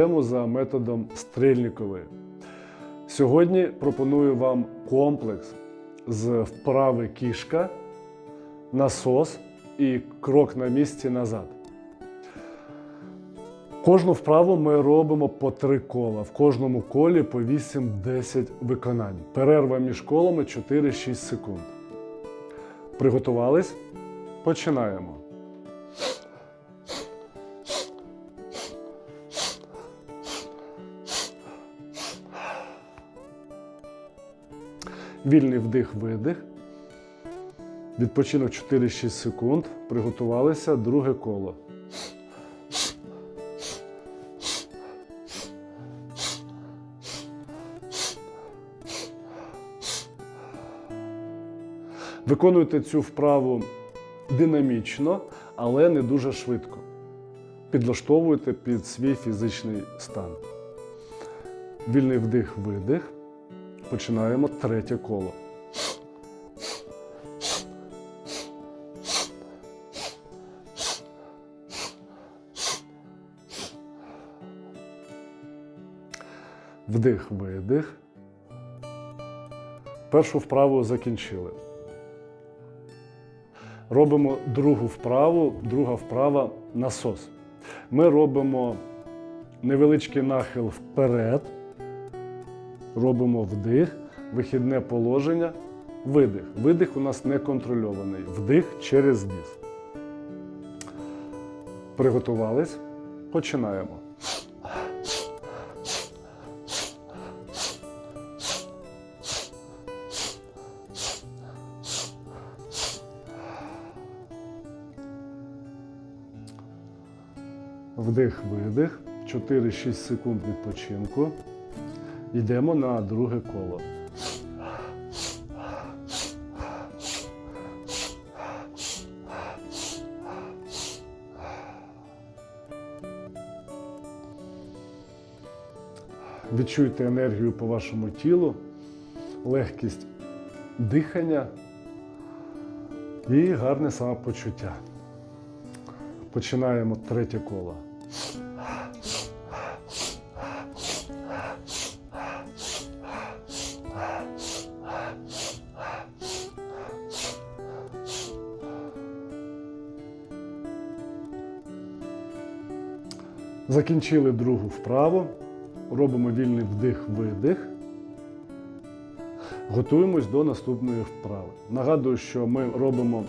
Йдемо за методом Стрельникової. Сьогодні пропоную вам комплекс з вправи кішка, насос і крок на місці назад. Кожну вправу ми робимо по три кола. В кожному колі по 8-10 виконань. Перерва між колами 4-6 секунд. Приготувались? Починаємо. Вільний вдих-видих. Відпочинок 4-6 секунд. Приготувалися друге коло. Виконуйте цю вправу динамічно, але не дуже швидко. Підлаштовуйте під свій фізичний стан. Вільний вдих-видих. Починаємо третє коло. Вдих-видих. Першу вправу закінчили. Робимо другу вправу, друга вправа насос. Ми робимо невеличкий нахил вперед, робимо вдих, вихідне положення, видих. Видих у нас не контрольований. Вдих через ніс. Приготувались. Починаємо. Вдих, видих. 4-6 секунд відпочинку. Йдемо на друге коло. Відчуйте енергію по вашому тілу, легкість дихання і гарне самопочуття. Починаємо третє коло. Закінчили другу вправу. Робимо вільний вдих-видих. Готуємось до наступної вправи. Нагадую, що ми робимо